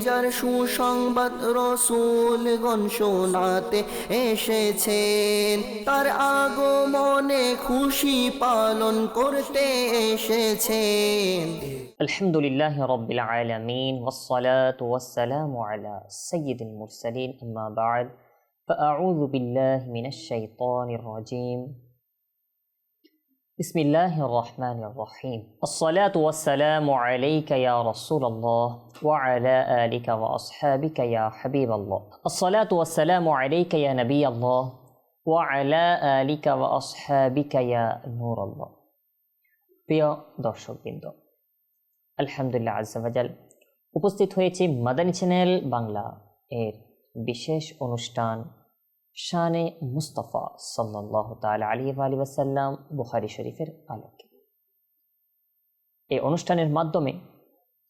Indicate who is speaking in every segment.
Speaker 1: যার সুসংবাদ রসুলগণ শোনাতে এসেছেন তার আগমনে খুশি পালন করতে এসেছেন
Speaker 2: الحمد لله رب العالمين والصلاة والسلام على سيد المرسلين أما بعد فأعوذ بالله من الشيطان الرجيم بسم الله الرحمن الرحيم الصلاة والسلام عليك يا رسول الله وعلى آلك وأصحابك يا حبيب الله الصلاة والسلام عليك يا نبي الله وعلى آلك وأصحابك يا نور الله প্রিয় দর্শকবৃন্দ আলহামদুলিল্লাহ আজাল উপস্থিত হয়েছে মাদানী চ্যানেল বাংলা এর বিশেষ অনুষ্ঠান শানে মুস্তফা সাল্লাহ তাল আলী আলী ওয়াসাল্লাম বুখারি শরীফের আলোকে। এই অনুষ্ঠানের মাধ্যমে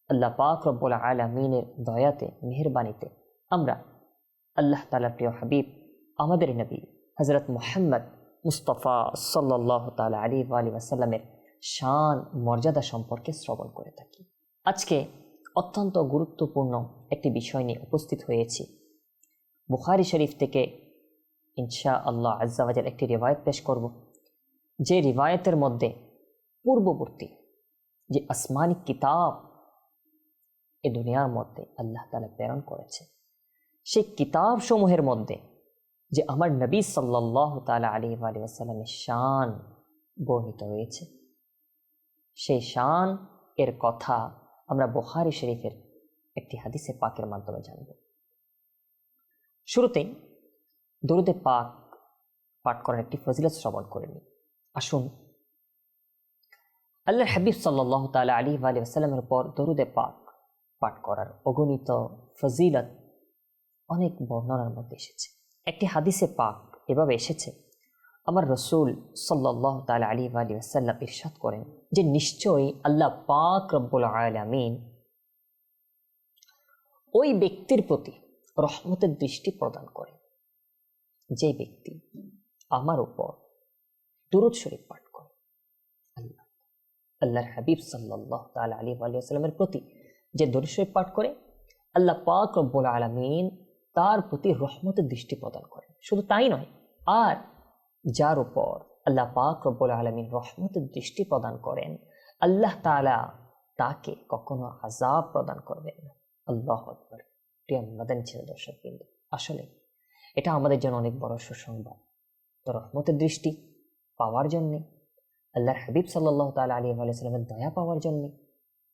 Speaker 2: আল্লাহ পাক রব্বুল আলমিনের দয়াতে, মেহরবানিতে আমরা আল্লাহ তালা প্রিয় হাবিব, আমাদের নবী হজরত মোহাম্মদ মুস্তফা সাল্লাহ তাল আলী আলী ওয়াসাল্লামের শান মর্যাদা সম্পর্কে শ্রবণ করে থাকি। আজকে অত্যন্ত গুরুত্বপূর্ণ একটি বিষয় নিয়ে উপস্থিত হয়েছি। বুখারি শরীফ থেকে ইনশা আল্লাহ আজ্জাওয়াজের একটি রিবায়ত পেশ করব। যে রিবায়তের মধ্যে পূর্ববর্তী যে আসমানি কিতাব এ দুনিয়ার মধ্যে আল্লাহ তালা প্রেরণ করেছে, সেই কিতাব সমূহের মধ্যে যে আমার নবী সাল্লাহ তালা আলী আলী আসাল্লামের শান বর্ণিত হয়েছে, সেই শান এর কথা আমরা বোহারি শরীফের একটি হাদিসে পাকের মাধ্যমে জানব। শুরুতেই দরুদে পাক পাঠ করার একটি ফজিলত শ্রবণ করে নিই আসুন। আল্লাহ হাবিব সাল্লাহ তালা আলী আলী আসাল্লামের পর দরুদে পাক পাঠ করার অগণিত ফজিলত অনেক বর্ণনার মধ্যে এসেছে। একটি হাদিসে পাক এভাবে এসেছে, আমার রসুল সাল্লাহ তাল আলী আলী আসাল্লাম ইরশাদ করেন যে নিশ্চয়ই আল্লাহ পাক রব্বুল আলমিন ওই ব্যক্তির প্রতি রহমতের দৃষ্টি প্রদান করেন। যে ব্যক্তি আমার উপর দুরুদ শরীফ পাঠ করে, আল্লাহ, আল্লাহর হাবিব সাল্লাহ তাল আলী আলী আসাল্লামের প্রতি যে দরুদ শরীফ পাঠ করে, আল্লাহ পাক রব্বুল আলমিন তার প্রতি রহমতের দৃষ্টি প্রদান করেন শুধু তাই নয়, আর যার উপর আল্লাহ পাক রব্বুল আলমিন রহমতের দৃষ্টি প্রদান করেন, আল্লাহ তালা তাকে কখনো আজাব প্রদান করবেন না। আল্লাহ আকবর। প্রিয় মাদান দর্শক কিন্তু আসলে এটা আমাদের জন্য অনেক বড় সুসংবাদ। তো রহমতের দৃষ্টি পাওয়ার জন্যে, আল্লাহর হাবিব সাল্লাহ তাল আলী আলাইসালামের দয়া পাওয়ার জন্যে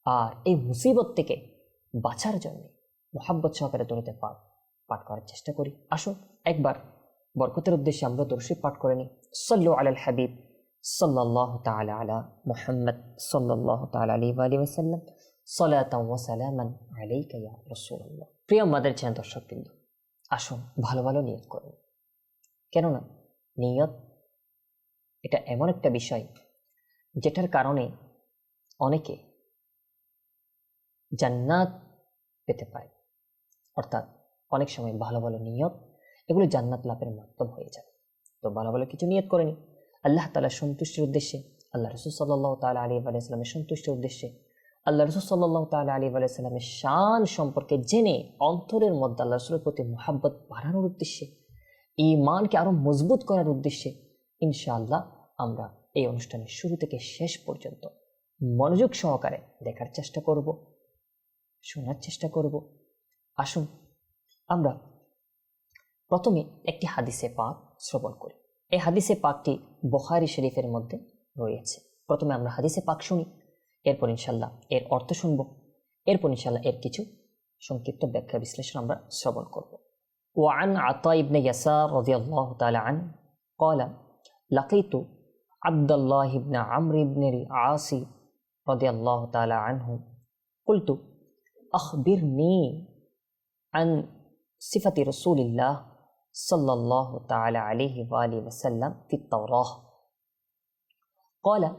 Speaker 2: আর এই মুসিবত থেকে বাঁচার জন্যে মোহাব্বত সহকারে দৌড়তে পাঠ পাঠ করার চেষ্টা করি। আসুন একবার বরকতের উদ্দেশ্যে আমরা দর্শী পাঠ করে নিই। সল্লু আলাল হাবিব সাল্লাহ তালা আলা মোহাম্মদ সাল্লাহ তালা আলী আলী সাল্লাম সলাতাম ওসালামান আলাইকা ইয়া রসুল্লাহ প্রিয় মাদের দর্শক কিন্তু আসুন, ভালো ভালো নিয়ত করুন। কেননা, নিয়ত এটা এমন একটা বিষয় যেটার কারণে অনেকে জান্নাত পেতে পারে। অর্থাৎ অনেক সময় ভালো ভালো নিয়ত এগুলো জান্নাত লাভের মাধ্যম হয়ে যায়। তো ভালো ভালো কিছু নিয়ত করেনি আল্লাহ তালার সন্তুষ্টির উদ্দেশ্যে, আল্লাহ রসুল সাল্লাহ তালা আলী আলাইসালামের সন্তুষ্টির উদ্দেশ্যে আল্লাহ রসুল সাল্লাহ তালা আলী আলাইসালামের শান সম্পর্কে জেনে অন্তরের মধ্যে আল্লাহ রসুলের প্রতি মোহাব্বত বাড়ানোর উদ্দেশ্যে এই মানকে আরও মজবুত করার উদ্দেশ্যে ইনশাআল্লাহ আমরা এই অনুষ্ঠানের শুরু থেকে শেষ পর্যন্ত মনোযোগ সহকারে দেখার চেষ্টা করব, শোনার চেষ্টা করব। আসুন, আমরা প্রথমে একটি হাদিসে পাক শ্রবণ করি। এই হাদিসে পাকটি বখারি শরীফের মধ্যে রয়েছে। প্রথমে আমরা হাদিসে পাক শুনি। এরপর ইনশাল্লাহ এর অর্থ শুনব এরপর ইনশাল্লাহ এর কিছু সংক্ষিপ্ত ব্যাখ্যা বিশ্লেষণ আমরা শ্রবণ করব وعن عطاء بن يسار رضي الله تعالى عنه قال لقيت عبد الله بن عمرو بن العاص رضي الله تعالى عنه قلت أخبرني عن صفة رسول الله صلى الله تعالى عليه وآله وسلم في التوراة قال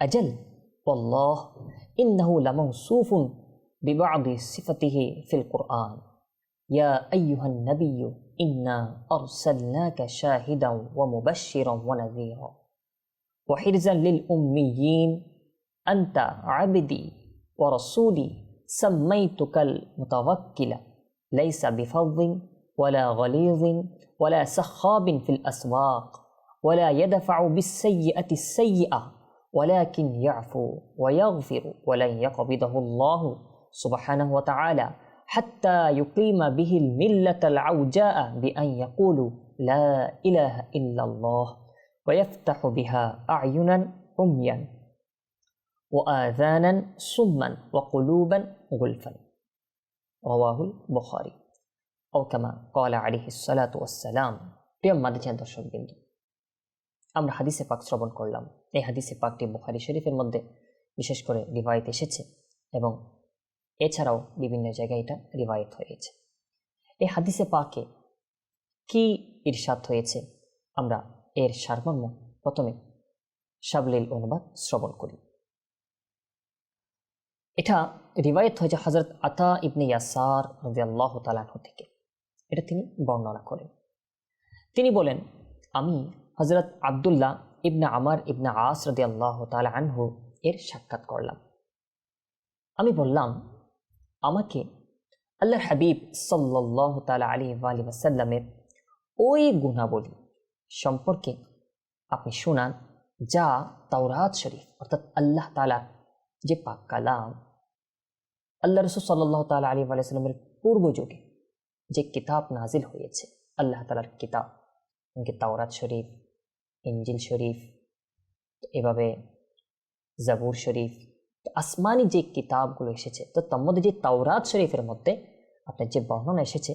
Speaker 2: أجل والله إنه لموصوف ببعض صفته في القرآن. يا أيها النبي إنا أرسلناك شاهدا ومبشرا ونذيرا. وحرزا للأميين أنت عبدي ورسولي سميتك المتوكل. ليس بفظ ولا غليظ ولا سخاب في الأسواق ولا يدفع بالسيئة السيئة. ولكن يعفو ويغفر ولن يقبضه الله سبحانه وتعالى حتى يقيم به الملة العوجاء بأن يقولوا لا إله إلا الله ويفتح بها أعينا عميا وآذانا سما وقلوبا غلفا رواه البخاري أو كما قال عليه الصلاة والسلام প্রিয় মাদিচান দর্শক বিন্দু আমরা হাদিসে পাক শ্রবণ করলাম এই হাদিসে পাকটি বুখারি শরীফের মধ্যে বিশেষ করে রিবায়ত এসেছে এবং এছাড়াও বিভিন্ন জায়গায় এটা রিবায়ত হয়েছে। এই হাদিসে পাকে কি ইরশাদ হয়েছে? আমরা এর সারমর্ম প্রথমে সাবলীল অনুবাদ শ্রবণ করি। এটা রিবায়ত হয়েছে হজরত আতা ইবনে ইয়াসার রবি আল্লাহ তালাহ থেকে। এটা তিনি বর্ণনা করেন। তিনি বলেন, আমি হজরত আবদুল্লাহ ইবনা আমার ইবনা আস রদি আল্লাহ তালা আনহু এর সাক্ষাৎ করলাম। আমি বললাম, আমাকে আল্লাহর হাবিব সাল্লাহ তালা আলী আলী ওয়াসাল্লামের ওই গুণাবলী সম্পর্কে আপনি শোনান, যা তাওরাত শরীফ, অর্থাৎ আল্লাহ তালা যে পাক কালাম, আল্লাহ রসুল সাল্লাহ তালা আলী আলাইসাল্লামের পূর্ব যুগে যে কিতাব নাজিল হয়েছে, আল্লাহ তালার কিতাব, তাওরাত শরীফ ইঞ্জিল শরীফ, এভাবে জাবুর শরীফ, আসমানি যে কিতাবগুলো এসেছে, তো তার মধ্যে যে তাওরাত শরীফের মধ্যে আপনার যে বর্ণনা এসেছে,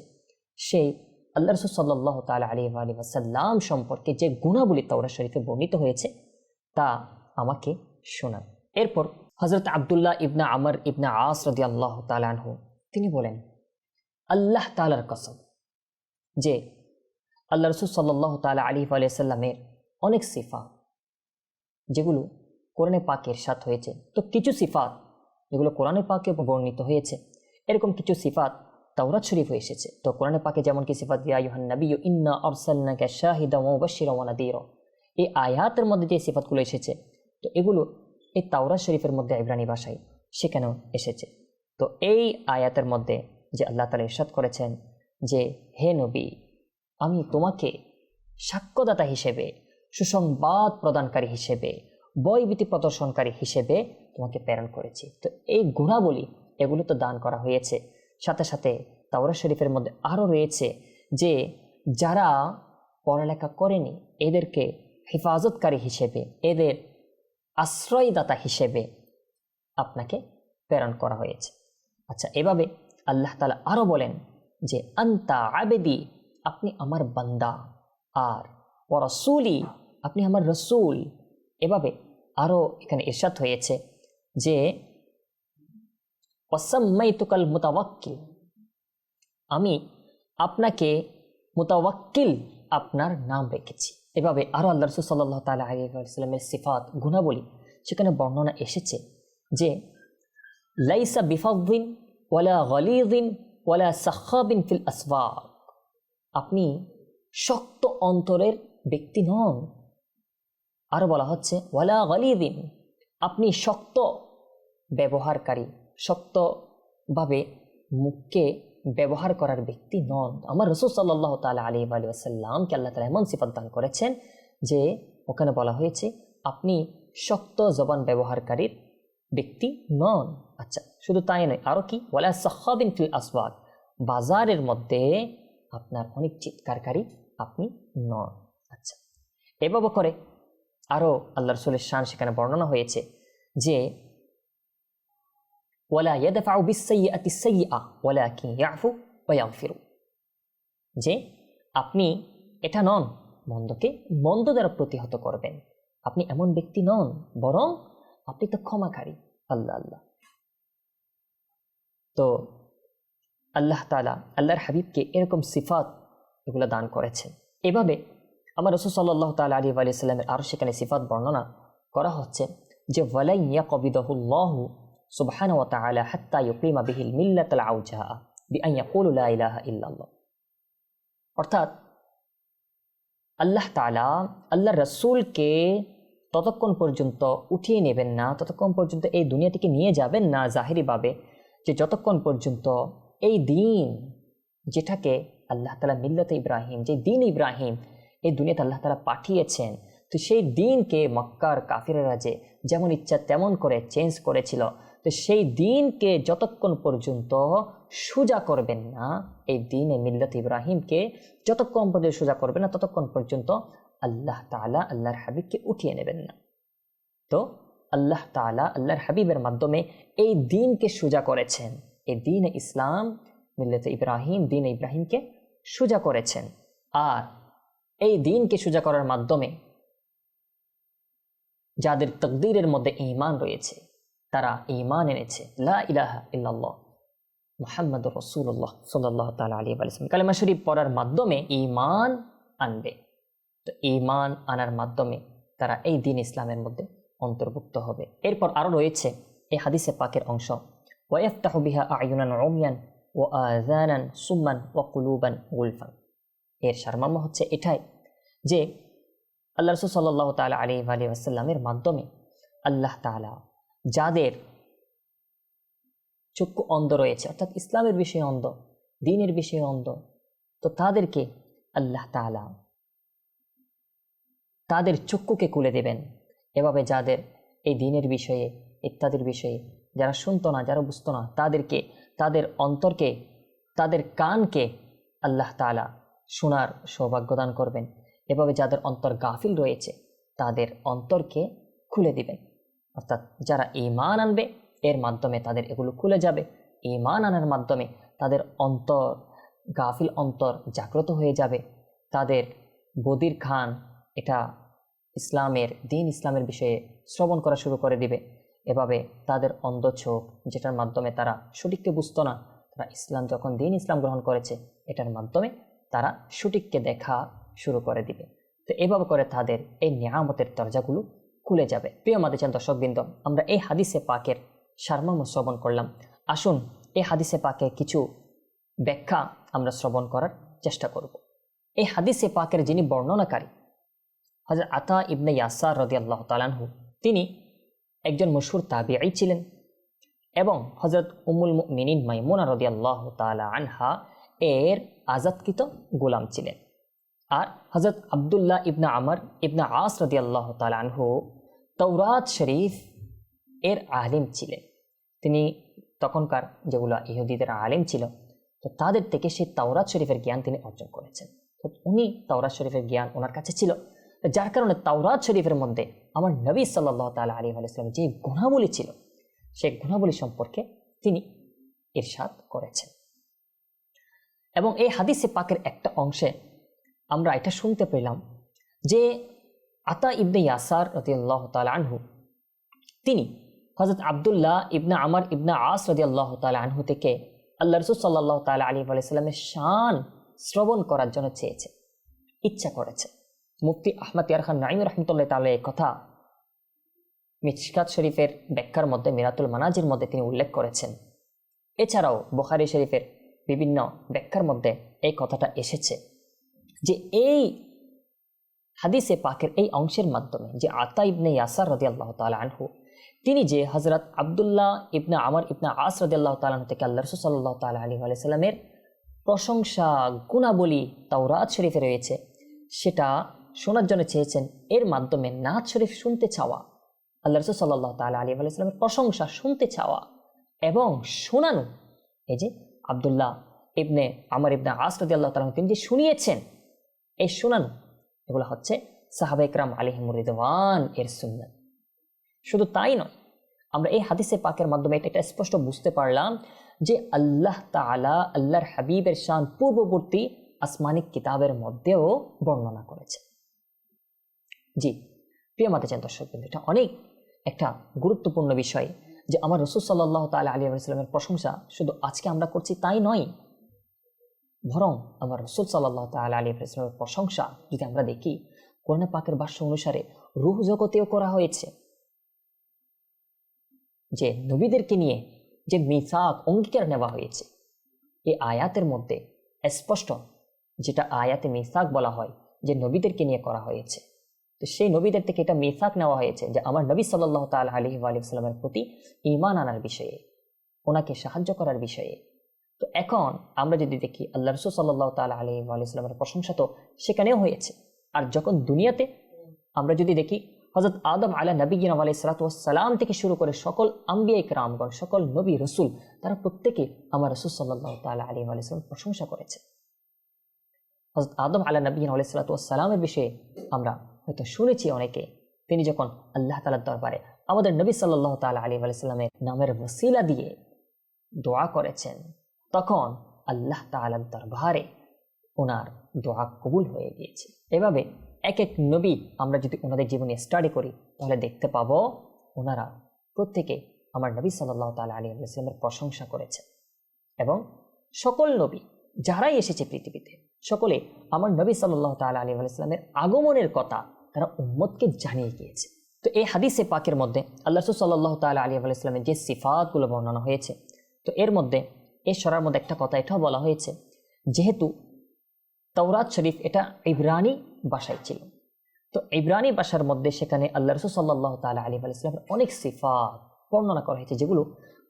Speaker 2: সেই আল্লাহ রসুল সাল্লাহ তালা আলী আলী ওয়াসাল্লাম সম্পর্কে যে গুণাবলী তাওরাত শরীফে বর্ণিত হয়েছে, তা আমাকে শোনান। এরপর হজরত আবদুল্লাহ ইবনা আমর ইবনা আস রদি আল্লাহ তালানহু তিনি বলেন, আল্লাহ তালার কসম যে আল্লাহ রসুল সাল্লাহ তালা আলী আলিয়াল্লামের অনেক সিফা যেগুলো কোরআনে পাকের সাথ হয়েছে। তো কিছু সিফাত যেগুলো কোরআনে পাকে বর্ণিত হয়েছে, এরকম কিছু সিফাত তাওরাত শরীফ হয়ে এসেছে। তো কোরআনে পাকে যেমন কি সিফাত, ইয়া ইউহান নবী ইন্না আরসালনাকা শাহিদা ওয়া মুবাশশিরা এই আয়াতের মধ্যে যে সিফাতগুলো এসেছে, তো এগুলো এই তাওরাত শরীফের মধ্যে ইব্রানি ভাষায় সেখানেও এসেছে। তো এই আয়াতের মধ্যে যে আল্লাহ তালা ইরশাদ করেছেন যে, হে নবী, আমি তোমাকে সাক্ষ্যদাতা হিসেবে সুসংবাদ প্রদানকারী হিসেবে বয়ভীতি প্রদর্শনকারী হিসেবে তোমাকে প্রেরণ করেছি। তো এই গুণাবলী, এগুলো তো দান করা হয়েছে। সাথে সাথে তাওরা শরীফের মধ্যে আরও রয়েছে যে, যারা পড়ালেখা করেনি, এদেরকে হেফাজতকারী হিসেবে, এদের আশ্রয়দাতা হিসেবে আপনাকে প্রেরণ করা হয়েছে। আচ্ছা এভাবে আল্লাহ তালা আরও বলেন যে, আন্তা আবেদি, আপনি আমার বান্দা, আর ও রসুলি আপনি আমার রসুল। এভাবে আরও এখানে এরশাদ হয়েছে যে অসাম্মাইতুকাল মুতাওয়াক্কিল। আমি আপনাকে মোতাবাক্কিল আপনার নাম রেখেছি। এভাবে আরও আল্লাহ রসুল সাল্লাহ তালা আলিয়াল্লামের সিফাত, গুণাবলী সেখানে বর্ণনা এসেছে যে, লাইসা বিফাউদ্দিন ওয়ালা গলিদিন ওয়ালা সাখাবিন ফিল আসওয়াক আপনি শক্ত অন্তরের ব্যক্তি নন। আরও বলা হচ্ছে, ওয়ালা গলিদিন আপনি শক্ত ব্যবহারকারী, শক্তভাবে মুখকে ব্যবহার করার ব্যক্তি নন। আমার রসুল সাল্লাহ তালা আলী আলী আসাল্লামকে আল্লাহ তালা এমন সিফাত দান করেছেন যে ওখানে বলা হয়েছে, আপনি শক্ত জবান ব্যবহারকারীর ব্যক্তি নন। আচ্ছা শুধু তাই নয় আরও কি? ওয়ালা সাহাবিন ফিল আসওয়াদ বাজারের মধ্যে আপনার অনেক চিৎকারকারী আপনি নন। আচ্ছা এভাবে করে আরও আল্লাহ রসুলের শান সেখানে বর্ণনা হয়েছে যে, ওয়ালা ইয়াদফাউ বিসাইয়্যাতি সাইয়্যা, ওয়ালাকিন ইয়াফু ওয়া ইয়াগফিরু। যে, আপনি এটা নন, মন্দকে মন্দ দ্বারা প্রতিহত করবেন। আপনি এমন ব্যক্তি নন, বরং আপনি তো ক্ষমাকারী, আল্লাহ আল্লাহ। তো আল্লাহ তালা আল্লাহর হাবিবকে এরকম সিফাত এগুলো দান করেছেন। এভাবে আমার রসুল সাল্লাহ তালা আলী আলি সাল্লামের আরও সেখানে সিফাত বর্ণনা করা হচ্ছে যে ওয়ালাইয়া কবিদহুল্লাহ সুবহান ওয়া তাআলা হাত্তা ইউকিমা বিহিল মিল্লাতাল আউজাহা বিআন ইয়াকুলু লা ইলাহা ইল্লাল্লাহ। অর্থাৎ আল্লাহ তাআলা আল্লাহ রসুলকে ততক্ষণ পর্যন্ত উঠিয়ে নেবেন না, ততক্ষণ পর্যন্ত এই দুনিয়া থেকে নিয়ে যাবেন না জাহিরিভাবে যে, যতক্ষণ পর্যন্ত এই দিন যেটাকে আল্লাহ তালা মিল্লতে ইব্রাহিম, যে দিন ইব্রাহিম এই দুনিয়াতে আল্লাহ তালা পাঠিয়েছেন। তো সেই দিনকে মক্কার কাফিরেরা যে যেমন ইচ্ছা তেমন করে চেঞ্জ করেছিল, তো সেই দিনকে যতক্ষণ পর্যন্ত সোজা করবেন না, এই দিনে মিল্লত ইব্রাহিমকে যতক্ষণ পর্যন্ত সোজা করবেন না, ততক্ষণ পর্যন্ত আল্লাহ তালা আল্লাহর হাবিবকে উঠিয়ে নেবেন না। তো আল্লাহ তালা আল্লাহর হাবিবের মাধ্যমে এই দিনকে সোজা করেছেন। এই দিন ইসলাম মিল্লত ইব্রাহিম, দিন ইব্রাহিমকে সোজা করেছেন। আর এই দিনকে সোজা করার মাধ্যমে যাদের তকদিরের মধ্যে ঈমান রয়েছে, তারা ঈমান এনেছে। মুহাম্মদ রসুল্লাহ সাল্লাহ তালা আলী আলিয়াম কালেমা শরীফ পড়ার মাধ্যমে ঈমান আনবে। তো ঈমান আনার মাধ্যমে তারা এই দিন ইসলামের মধ্যে অন্তর্ভুক্ত হবে। এরপর আরও রয়েছে এই হাদিসে পাকের অংশ। ওয়াফতাহ বিহা আয়ুনান ওমিয়ান ও আজানান সুম্মান ও কুলুবান গুলফান। এর সারমর্ম হচ্ছে এটাই যে আল্লাহ রসুল সাল্লাহ তালা আলী আলী আসাল্লামের মাধ্যমে আল্লাহ তালা যাদের চক্ষু অন্ধ রয়েছে, অর্থাৎ ইসলামের বিষয়ে অন্ধ, দিনের বিষয়ে অন্ধ, তো তাদেরকে আল্লাহ তালা তাদের চক্ষুকে খুলে দেবেন। এভাবে যাদের এই দিনের বিষয়ে, ইত্যাদির বিষয়ে যারা শুনতো না, যারা বুঝতো না, তাদেরকে, তাদের অন্তরকে, তাদের কানকে আল্লাহ তালা শোনার সৌভাগ্য দান করবেন। এভাবে যাদের অন্তর গাফিল রয়েছে, তাদের অন্তরকে খুলে দিবেন অর্থাৎ যারা ইমান আনবে, এর মাধ্যমে তাদের এগুলো খুলে যাবে। ইমান আনার মাধ্যমে তাদের অন্তর, গাফিল অন্তর জাগ্রত হয়ে যাবে। তাদের বদির খান এটা ইসলামের, দিন ইসলামের বিষয়ে শ্রবণ করা শুরু করে দিবে। এভাবে তাদের অন্ধ চোখ, যেটার মাধ্যমে তারা সঠিককে বুঝতো না, তারা ইসলাম, যখন দিন ইসলাম গ্রহণ করেছে, এটার মাধ্যমে তারা সঠিককে দেখা শুরু করে দিবে। তো এভাবে করে তাদের এই নিয়ামতের দরজাগুলো খুলে যাবে। প্রিয় মাদেচান দর্শকবৃন্দ, আমরা এই হাদিসে পাকের সারমর্ম শ্রবণ করলাম। আসুন এই হাদিসে পাকে কিছু ব্যাখ্যা আমরা শ্রবণ করার চেষ্টা করব। এই হাদিসে পাকের যিনি বর্ণনাকারী হজরত আতা ইবনে ইয়াসার রদি আল্লাহ তালানহু তিনি একজন মশহুর তাবিআই ছিলেন এবং হজরত উমুল মিনিন মাইমুনা রদি আল্লাহ তালা আনহা এর আজাদকৃত গোলাম ছিলেন। আর হজরত আবদুল্লাহ ইবনা আমর ইবনা আস রদি আল্লাহ তালা আনহু তৌরাত শরীফ এর আলিম ছিলেন। তিনি তখনকার যেগুলো ইহুদিদের আলিম ছিল, তো তাদের থেকে সেই তাওরাত শরীফের জ্ঞান তিনি অর্জন করেছেন। তো উনি তাওরাত শরীফের জ্ঞান ওনার কাছে ছিল, যার কারণে তাওরাত শরীফের মধ্যে আমার নবী সাল্লাহ তালা আলী আলাইসলামের যে গুণাবলী ছিল সেই গুণাবলী সম্পর্কে তিনি ইরশাদ করেছেন। এবং এই হাদিসে পাকের একটা অংশে আমরা এটা শুনতে পেলাম যে আতা ইবনে ইয়াসার রতিউল্লাহ তালা আনহু, তিনি হজরত আবদুল্লাহ ইবনা আমার ইবনা আস রদি আল্লাহ তালা আনহু থেকে আল্লাহ রসুল সাল্লাহ তালা আলী আলাইসাল্লামের শান শ্রবণ করার জন্য চেয়েছে, ইচ্ছা করেছে। মুফতি আহমদ ইয়ার খান নাইম রহমতুল্লাহ তালা এই কথা মিসকাত শরীফের ব্যাখ্যার মধ্যে, মিরাতুল মানাজির মধ্যে তিনি উল্লেখ করেছেন। এছাড়াও বুখারি শরীফের বিভিন্ন ব্যাখ্যার মধ্যে এই কথাটা এসেছে। যে এই হাদিসে পাকের এই অংশের মাধ্যমে যে আতা ইবনে ইয়াসার রদি আল্লাহ তালা আনহু, তিনি যে হজরত আবদুল্লাহ ইবনা আমার ইবনা আস রদিয়াল্লাহ তালান থেকে আল্লাহ রসুল সাল্লাহ তালা আলী আলাইসাল্লামের প্রশংসা, গুণাবলী, তাওরাত শরীফে রয়েছে, সেটা শোনার জন্য চেয়েছেন। এর মাধ্যমে নাচ শরীফ শুনতে চাওয়া আল্লাহ রসুল সাল্লাহ তালা আলী আলাইসাল্লামের প্রশংসা শুনতে চাওয়া এবং শোনানো, এই যে আবদুল্লাহ ইবনে আমার ইবনা আস রদিয়াল্লাহ তালান তিনি যে শুনিয়েছেন এই শোনানো, এগুলো হচ্ছে সাহাবা ইকরাম আলিহিমুরিদওয়ান এর সুন্নাত। শুধু তাই নয়, আমরা এই হাদিসে পাকের মাধ্যমে এটা এটা স্পষ্ট বুঝতে পারলাম যে আল্লাহ তালা আল্লাহর হাবিবের শান পূর্ববর্তী আসমানিক কিতাবের মধ্যেও বর্ণনা করেছে। জি, প্রিয় মাতে চান দর্শক কিন্তু এটা অনেক একটা গুরুত্বপূর্ণ বিষয় যে আমার রসুল সাল্লাহ তালা আলী আলাইস্লামের প্রশংসা শুধু আজকে আমরা করছি তাই নয় বরং আমার রসুল সাল্লাহ তালা আলী আলাইস্লামের প্রশংসা যদি আমরা দেখি, কোরআন পাকের ভাষ্য অনুসারে রুহ জগতেও করা হয়েছে। যে নবীদেরকে নিয়ে যে মিসাক অঙ্গীকার নেওয়া হয়েছে, এই আয়াতের মধ্যে স্পষ্ট যেটা আয়াতে মিসাক বলা হয়, যে নবীদেরকে নিয়ে করা হয়েছে। তো সেই নবীদের থেকে এটা মিসাক নেওয়া হয়েছে যে আমার নবী সাল্লাহ তাল আলী আলিয়াল্লামের প্রতি ইমান আনার বিষয়ে, ওনাকে সাহায্য করার বিষয়ে তো এখন আমরা যদি দেখি আল্লাহ রসুল সাল্লাহ তালা আলী আলাইস্লামের প্রশংসা তো সেখানেও হয়েছে। আর যখন দুনিয়াতে আমরা যদি দেখি হজরত আদম আলা নবীন আলাই সালাতাম থেকে শুরু করে সকল আম্বিয়া রামগণ সকল নবী রসুল, তারা প্রত্যেকে আমার রসুল সাল্লাহ তালা আলী আলাইসলাম প্রশংসা করেছে। হজরত আদম আলা নবীন আলাই সালাতামের বিষয়ে আমরা হয়তো শুনেছি অনেকে। তিনি যখন আল্লাহ তালার দরবারে আমাদের নবী সাল্লাহ তালা আলী আলাইস্লামের নামের ওসিলা দিয়ে দোয়া করেছেন তখন আল্লাহ তালার দরবারে ওনার দোয়া কবুল হয়ে গিয়েছে। এভাবে এক এক নবী আমরা যদি ওনাদের জীবনে স্টাডি করি, তাহলে দেখতে পাবো ওনারা প্রত্যেকে আমার নবী সাল্লাহ তালা আলী ইসলামের প্রশংসা করেছেন। এবং সকল নবী যারাই এসেছে পৃথিবীতে, সকলে আমার নবী সাল্লাহ তালা আলী ইসলামের আগমনের কথা তারা উম্মতকে জানিয়ে গিয়েছে। তো এই হাদিসে পাকের মধ্যে আল্লাহ সাল্লাহ তালা আলী ইসলামের যে সিফাতগুলো বর্ণনা হয়েছে, তো এর মধ্যে এর সরার মধ্যে একটা কথা এটাও বলা হয়েছে। যেহেতু তৌরাত শরীফ এটা ইব্রানি ভাষায় ছিল। তো ইব্রানি ভাষার মধ্যে সেখানে আল্লাহ রসুল সাল্লাহ তালা আলী আলাইসলামের অনেক সিফাত বর্ণনা করা হয়েছে যেগুলো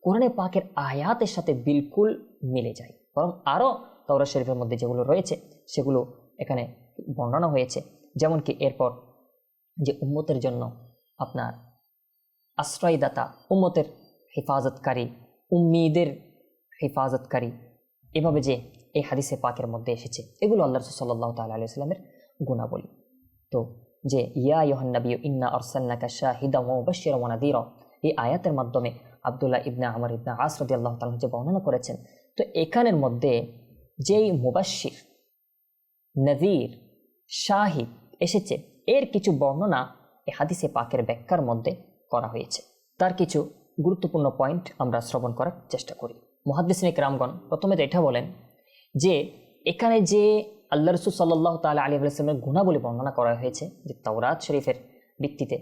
Speaker 2: কোরআনে পাকের আয়াতের সাথে বিলকুল মিলে যায়। বরং আরও তৌরাত শরীফের মধ্যে যেগুলো রয়েছে, সেগুলো এখানে বর্ণনা হয়েছে। যেমন কি এরপর যে উম্মতের জন্য আপনার আশ্রয়দাতা, উম্মতের হেফাজতকারী, উম্মিদের হেফাজতকারী। এভাবে যে এই হাদিসে পাকের মধ্যে এসেছে, এগুলো আল্লাহ সাল্লাহ তাল্লাহ আলাইস্লামের গুণাবলী। তো যে, ইয়া ইহন্নবী ইন্না অরসাল্লাকা শাহিদা মুবাশির ওয়ানাদির এই আয়াতের মাধ্যমে আবদুল্লাহ ইবনা আমর ইবনা আসরদি আল্লাহ তালা যে বর্ণনা করেছেন, তো এখানের মধ্যে যেই মুবাশির নজির শাহিদ এসেছে, এর কিছু বর্ণনা এ হাদিসে পাকের ব্যাখ্যার মধ্যে করা হয়েছে। তার কিছু গুরুত্বপূর্ণ পয়েন্ট আমরা শ্রবণ করার চেষ্টা করি। মহাদ্দিসিনিক রামগণ প্রথমে তো এটা বলেন যে এখানে যে আল্লাহ রসুল সাল্লাহ তালা আলী আলাইসলামের গুণাবলী বর্ণনা করা হয়েছে যে তাওরাত শরীফের ভিত্তিতে,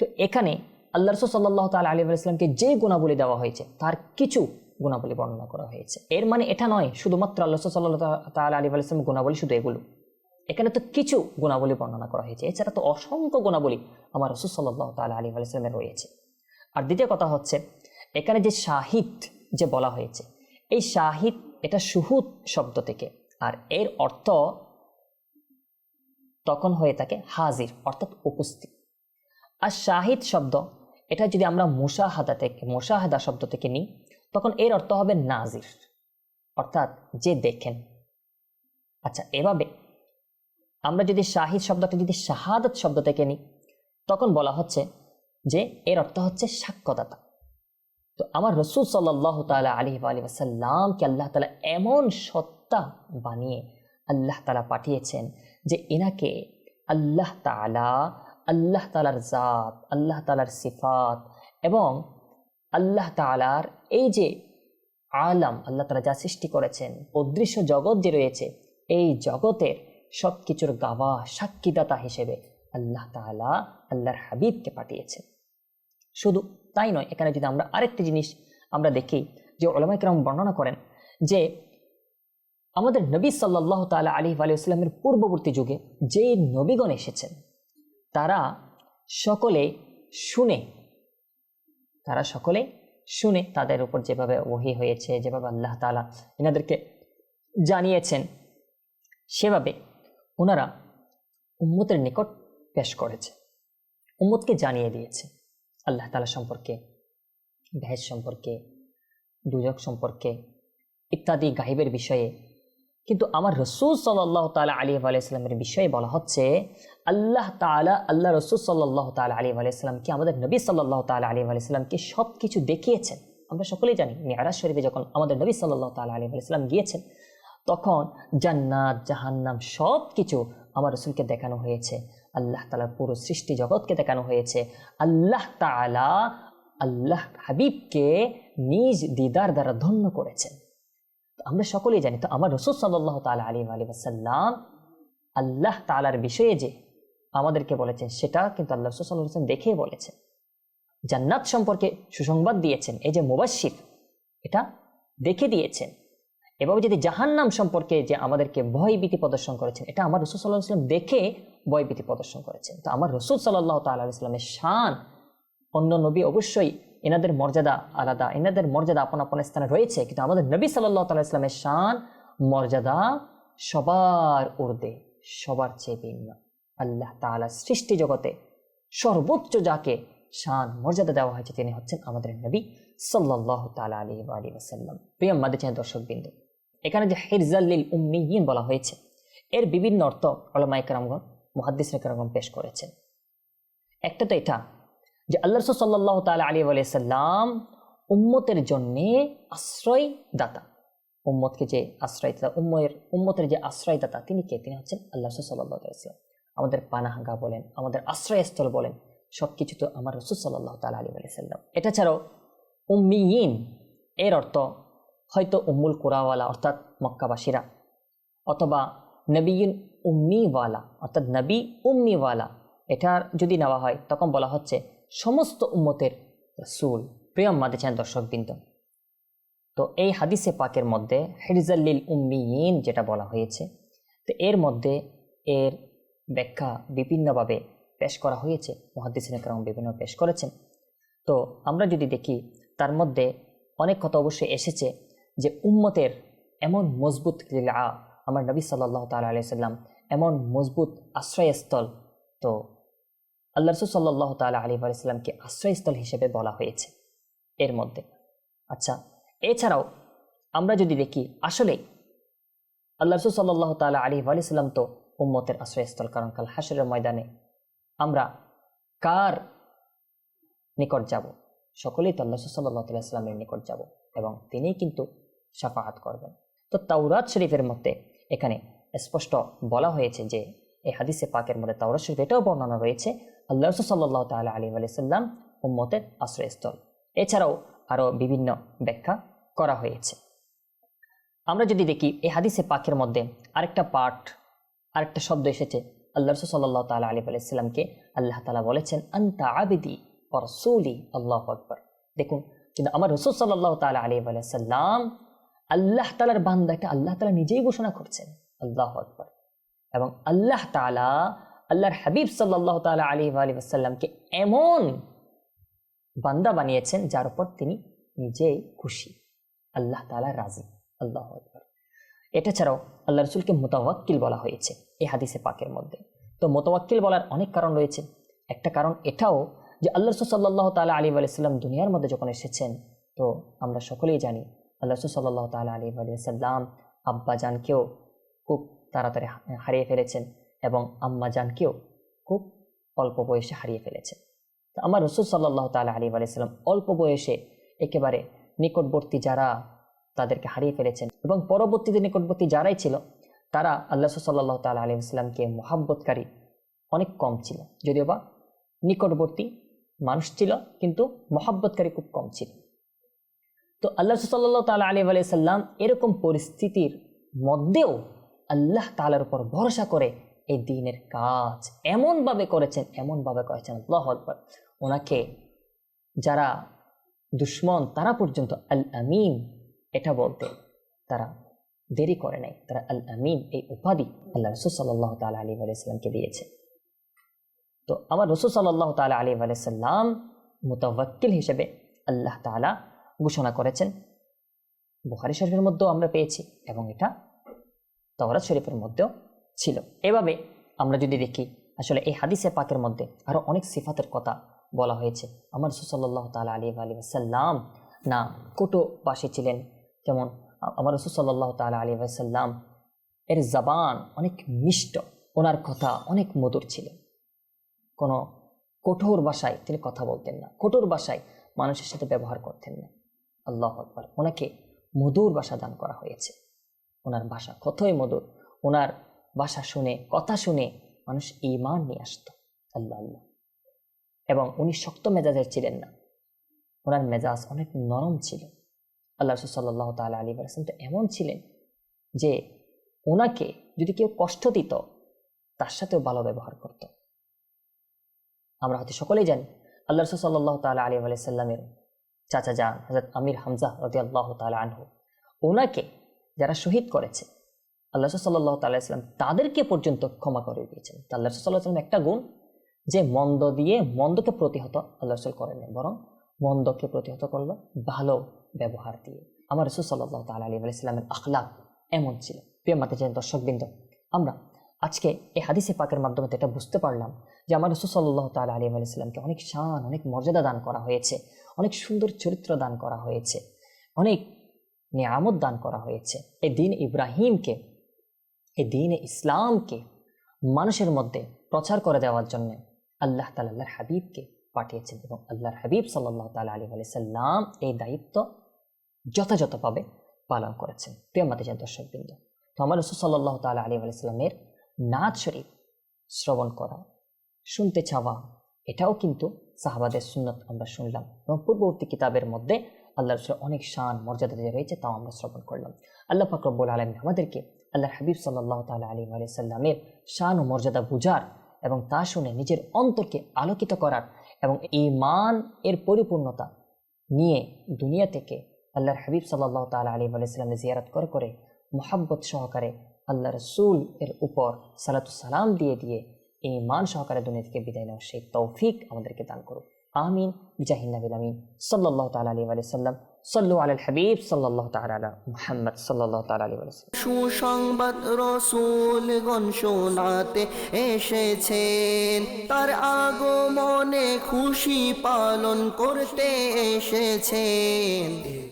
Speaker 2: তো এখানে আল্লাহ রসুল সাল্লাহ তালা আলী আলাইসলামকে যে গুণাবলী দেওয়া হয়েছে তার কিছু গুণাবলী বর্ণনা করা হয়েছে। এর মানে এটা নয় শুধুমাত্র আল্লাহ সাল্লাহ তালা আলী আলাইসলামের গুণাবলী শুধু এগুলো। এখানে তো কিছু গুণাবলী বর্ণনা করা হয়েছে। এছাড়া তো অসংখ্য গুণাবলী আমার রসুল সাল্লাহ তালা আলী আলাইসলামের রয়েছে। আর দ্বিতীয় কথা হচ্ছে, এখানে যে শাহিদ যে বলা হয়েছে। এই শাহিদ এটা সুহুদ শব্দ থেকে, আর এর অর্থ তখন হয়ে থাকে হাজির, অর্থাৎ উপস্থিত। আর শাহিদ শব্দ, এটা যদি আমরা মুসাহাদা থেকে মুসাহাদা শব্দ থেকে নিই, তখন এর অর্থ হবে নাজির, অর্থাৎ যে দেখেন। আচ্ছা এভাবে আমরা যদি শাহিদ শব্দটা যদি শাহাদত শব্দ থেকে নিই, তখন বলা হচ্ছে যে এর অর্থ হচ্ছে সাক্ষ্যদাতা। তো আমার রসুল সাল্লাহ তালা আলী আলী আসাল্লামকে আল্লাহ তালা এমন সত্তা বানিয়ে আল্লাহ তালা পাঠিয়েছেন যে এনাকে আল্লাহ তালা আল্লাহ তালার জাত, আল্লাহ তালার সিফাত এবং আল্লাহ তালার এই যে আলাম, আল্লাহ তালা যা সৃষ্টি করেছেন, অদৃশ্য জগৎ যে রয়েছে, এই জগতের সব কিছুর গাওয়া সাক্ষীদাতা হিসেবে আল্লাহ তালা আল্লাহর হাবিবকে পাঠিয়েছেন। শুধু তাই নয়, এখানে যদি আমরা আরেকটি জিনিস আমরা দেখি যে ওলামাইকরাম বর্ণনা করেন যে আমাদের নবী সাল্লাহ তালা আলী আলিয়াস্লামের পূর্ববর্তী যুগে যে নবীগণ এসেছেন, তারা সকলে শুনে, তারা সকলে শুনে তাদের উপর যেভাবে ওহি হয়েছে, যেভাবে আল্লাহ তালা এনাদেরকে জানিয়েছেন, সেভাবে ওনারা উম্মতের নিকট পেশ করেছে, উম্মতকে জানিয়ে দিয়েছে। আল্লাহ তালা সম্পর্কে ভেজ সম্পর্কে, দুজক সম্পর্কে ইত্যাদি গাহিবের বিষয়ে। কিন্তু আমার রসুল সাল্লাহ তালা আলী আলাইস্লামের বিষয়ে বলা হচ্ছে, আল্লাহ তালা আল্লাহ রসুল সাল্লাহ তালা আলী আলাইস্লামকে আমাদের নবী সাল্লাহ তালা আলী আলাইস্লামকে সব কিছু দেখিয়েছেন। আমরা সকলেই জানি মেয়ারাজ শরীফে যখন আমাদের নবী সাল্লাহ তালা আলী আলাইস্লাম গিয়েছেন, তখন জান্নাত, জাহান্নাম সব কিছু আমার রসুলকে দেখানো হয়েছে। আল্লাহ তালার পুরো সৃষ্টি জগৎকে দেখানো হয়েছে। আল্লাহ তালা আল্লাহ হাবিবকে নিজ দিদার দ্বারা ধন্য করেছেন। আমরা সকলেই জানি, তো আমার রসুল সাল্লাহ তালা আলী আলী আসাল্লাম আল্লাহ তালার বিষয়ে যে আমাদেরকে বলেছেন, সেটা কিন্তু আল্লাহ রসুল সাল্লাহ হোসেন দেখে বলেছেন। জান্নাত সম্পর্কে সুসংবাদ দিয়েছেন, এই যে মুবাসির এটা দেখে দিয়েছেন। এভাবে যদি জাহান্নাম সম্পর্কে যে আমাদেরকে ভয় ভীতি প্রদর্শন করেছেন, এটা আমার রসুল সাল্লাহ ইসলাম দেখে ভয় ভীতি প্রদর্শন করেছেন। তো আমার রসুল সাল্লাহ তাল্লাহ ইসলামের শান, অন্য নবী অবশ্যই এনাদের মর্যাদা আলাদা, এনাদের মর্যাদা আপন আপন স্থানে রয়েছে, কিন্তু আমাদের নবী সাল্লাহ তাল্লাহ ইসলামের শান, মর্যাদা সবার ঊর্ধ্বে, সবার চেয়ে ভিন্ন। আল্লাহ তাআলা সৃষ্টি জগতে সর্বোচ্চ যাকে শান, মর্যাদা দেওয়া হয়েছে তিনি হচ্ছেন আমাদের নবী সাল্লাহ তালা আলী আলী ওসাল্লাম প্রিয় মাদিচান দর্শক বিন্দু এখানে যে হিরজাল্লিল উম্মিয়িন বলা হয়েছে, এর বিভিন্ন অর্থ ওলামাই কারামগণ মুহাদ্দিস কারামগণ পেশ করেছেন। একটা তো এটা যে আল্লাহ সাল্লাহ তালা আলী আলিয়াল্লাম উম্মতের জন্যে আশ্রয়দাতা। উম্মতকে যে আশ্রয়দাতা উম্মের উম্মতের যে আশ্রয়দাতা, তিনি কে? তিনি হচ্ছেন আল্লাহ সাল্লাহ আলাইসলাম আমাদের পানাহাঙ্গা বলেন, আমাদের আশ্রয়স্থল বলেন সব কিছু তো আমার রসুল সাল্লাহ তালা আলী আলাইসাল্লাম এটা ছাড়াও উম্মিয়িন এর অর্থ হয়তো উম্মুল কুরাওয়ালা অর্থাৎ মক্কাবাসীরা। অথবা নবীন উম্মিওয়ালা অর্থাৎ নবী উম্মিওয়ালা এটার যদি নেওয়া হয়, তখন বলা হচ্ছে সমস্ত উম্মতের রসুল। প্রিয় মাদেছেন দর্শকবৃন্দ, তো এই হাদিসে পাকের মধ্যে হিরজাল্লিল উম্মিয়িন যেটা বলা হয়েছে, তো এর মধ্যে এর ব্যাখ্যা বিভিন্নভাবে পেশ করা হয়েছে। মহাদিসিন কারণ বিভিন্ন পেশ করেছেন। তো আমরা যদি দেখি তার মধ্যে অনেক কথা অবশ্যই এসেছে যে উম্মতের এমন মজবুত লীলা, আমার নবী সাল্লাহ তালা আলিয়াল্লাম এমন মজবুত আশ্রয়স্থল, তো আল্লাহ রসুল সাল্লাহ তালা আলী আলাইসাল্লামকে আশ্রয়স্থল হিসেবে বলা হয়েছে এর মধ্যে। আচ্ছা এছাড়াও আমরা যদি দেখি, আসলে আল্লাহ রসুল সাল্লাহ তালা আলী আলাইসাল্লাম তো উম্মতের আশ্রয়স্থল, কারণ কাল হাসরের ময়দানে আমরা কার নিকট যাব? সকলেই তো আল্লাহ নিকট যাব এবং তিনিই কিন্তু সাফাহাত করবেন। তো তাওরাত শরীফের মধ্যে এখানে স্পষ্ট বলা হয়েছে যে, এই হাদিসে পাকের মধ্যে তাওরাত শরীফ এটাও বর্ণনা রয়েছে, আল্লাহ সাল্লাহ তালা আলী আলাইসাল্লাম উম্মতের আশ্রয়স্থল। এছাড়াও আরও বিভিন্ন ব্যাখ্যা করা হয়েছে। আমরা যদি দেখি, এই হাদিসে পাকের মধ্যে আরেকটা পাঠ, আরেকটা শব্দ এসেছে। আল্লাহ রসুল সাল্লাহ তালা আলী আলাইসাল্লামকে আল্লাহ তালা বলেছেন, আন্তা আবেদি রসুলি, আল্লাহ আকবর। দেখুন, কিন্তু আমার রসুল সাল্লাহ তালা আলী আলাইসাল্লাম আল্লাহ তালার বান্দাকে আল্লাহ তালা নিজেই ঘোষণা করছেন, আল্লাহ আকবর। এবং আল্লাহ তালা আল্লাহর হাবিব সাল্লাহ তালা আলী আলী এমন বান্দা বানিয়েছেন যার উপর তিনি নিজেই খুশি। আল্লাহ তালা রাজি, আল্লাহ আকবর। এটা ছাড়াও আল্লাহ রসুলকে মোতাওয়াক্কিল বলা হয়েছে এই হাদিসে পাকের মধ্যে। তো মোতাওয়াক্কিল বলার অনেক কারণ রয়েছে। একটা কারণ এটাও যে আল্লাহ রসুল সাল্লাহ তালা আলী আলাইসাল্লাম দুনিয়ার মধ্যে যখন এসেছেন, তো আমরা সকলেই জানি আল্লাহ রসুল সাল্লাহ তালা আলী আলাইসাল্লাম আব্বা জানকেও খুব তাড়াতাড়ি হারিয়ে ফেলেছেন এবং আম্মা জানকেও খুব অল্প বয়সে হারিয়ে ফেলেছেন। তো আমার রসুল সাল্লাহ তালা আলী আলাইসাল্লাম অল্প বয়সে একেবারে নিকটবর্তী যারা তাদেরকে হারিয়ে ফেলেছেন এবং পরবর্তীতে নিকটবর্তী যারাই ছিল, তারা আল্লাহ সাল্লাহ তালা আলী ইসলামকে মহাব্বতকারী অনেক কম ছিল। যদিও বা নিকটবর্তী মানুষ ছিল, কিন্তু মহাব্বতকারী খুব কম ছিল। তো আল্লাহ সাল্লাহ তালা আলী আলাইসাল্লাম এরকম পরিস্থিতির মধ্যেও আল্লাহ তালার উপর ভরসা করে এই দিনের কাজ এমনভাবে করেছেন এমনভাবে করেছেন। আল্লাহ আকবর। ওনাকে যারা দুশ্মন, তারা পর্যন্ত আল আমিন এটা বলতে তারা দেরি করে নাই। তারা আল আমিন এই উপাধি আল্লাহ রসুল সাল্লাহ তালা আলী আলাইসাল্লামকে দিয়েছে। তো আমার রসুল সাল্লাহ তালা আলী আলাইসাল্লাম মোতাবাক্কিল হিসেবে আল্লাহ তালা ঘোষণা করেছেন। বুখারি শরীফের মধ্যেও আমরা পেয়েছি এবং এটা তওরাত শরীফের মধ্যেও ছিল। এভাবে আমরা যদি দেখি, আসলে এই হাদিসে পাকের মধ্যে আরও অনেক সিফাতের কথা বলা হয়েছে। আমার রসুল্লাহ তালা আলী আলী সাল্লাম না কোটোবাসী ছিলেন। যেমন আমার রসুল্লাহ তালা আলী সাল্লাম এর জবান অনেক মিষ্ট, ওনার কথা অনেক মধুর ছিল। কোনো কঠোর ভাষায় তিনি কথা বলতেন না। কঠোর ভাষায় মানুষের সাথে ব্যবহার করতেন না। আল্লাহ আকবর। ওনাকে মধুর ভাষা দান করা হয়েছে। ওনার ভাষা কতই মধুর। ওনার ভাষা শুনে, কথা শুনে মানুষ ইমান নিয়ে আসত। আল্লাহ আল্লাহ। এবং উনি শক্ত মেজাজের ছিলেন না। ওনার মেজাজ অনেক নরম ছিল। আল্লাহ সাল্লাহ তাল আলী আসলাম তো এমন ছিলেন যে ওনাকে যদি কেউ কষ্ট দিত, তার সাথেও ভালো ব্যবহার করত। আমরা হয়তো সকলেই জানি। আল্লাহ রসুল সাল্লাহ তালা আলী আলাইসাল্লামের চাচা যান হজরত আমির হামজা রদি আল্লাহ তালা আনহু। ওনাকে যারা শহীদ করেছে আল্লাহ সাল্লাহ তাল্লাম তাদেরকে পর্যন্ত ক্ষমা করে দিয়েছেন। আল্লাহ সাল্লাহ সাল্লাম একটা গুণ যে মন্দ দিয়ে মন্দকে প্রতিহত আল্লাহ সাল করেন বরং মন্দকে প্রতিহত করল ভালো ব্যবহার দিয়ে। আমার রসুল সাল্লাহ তাল আলী আলাইস্লামের আখলাক এমন ছিল। প্রিয় মাতে দর্শকবৃন্দ, আমরা আজকে এই হাদিসে পাকের মাধ্যমে এটা বুঝতে পারলাম যে আমার রসুল সাল্লাহ তাল আলী আলাইস্লামকে অনেক শান, অনেক মর্যাদা দান করা হয়েছে, অনেক সুন্দর চরিত্র দান করা হয়েছে, অনেক নিয়ামত দান করা হয়েছে। এই দিন ইব্রাহিমকে এই দিন ইসলামকে মানুষের মধ্যে প্রচার করে দেওয়ার জন্য আল্লাহ তালা আল্লাহর হাবিবকে পাঠিয়েছেন এবং আল্লাহর হাবিব সাল্লাহ তালা আলী সাল্লাম এই দায়িত্ব যথাযথভাবে পালন করেছেন। প্রিয় মাতিজান দর্শকবৃন্দ তো আমার রসুল সাল্লাহ তালা আলী আলাইস্লামের নাচ শরীফ শ্রবণ করা শুনতে চাওয়া। এটাও কিন্তু সাহাবাদের সুন্নত আমরা শুনলাম। এবং পূর্ববর্তী কিতাবের মধ্যে আল্লাহ রসুলের অনেক শান, মর্যাদা যে রয়েছে, তাও আমরা শ্রবণ করলাম। আল্লাহ ফাকরবুল আলম আমাদেরকে আল্লাহ হাবিব সাল্লাহ তালা আলী সাল্লামের শান ও মর্যাদা বুঝার এবং তা শুনে নিজের অন্তরকে আলোকিত করার এবং ইমান এর পরিপূর্ণতা নিয়ে দুনিয়া থেকে আল্লাহর হাবিব সাল্লাহ তালা আলী আলাইসাল্লামের জিয়ারত করে করে মোহাব্বত সহকারে আল্লাহ রসুল এর উপর সালাতুসালাম দিয়ে দিয়ে এই মান সহকারে দুনিয়া থেকে বিদায় নেওয়ার সেই তৌফিক আমাদেরকে দান করুক। আমিন। জাহিনাবিল আমিন। সাল্লাহ তালা আলী আলাইসাল্লাম সাল্লু আল হাবিব সাল্লাহ তালা আলা মুহাম্মদ সাল্লাহ তালা আলী আলাইসাল্লাম
Speaker 1: সুসংবাদ রসুলগণ শোনাতে এসেছেন। তার আগমনে খুশি পালন করতে এসেছেন।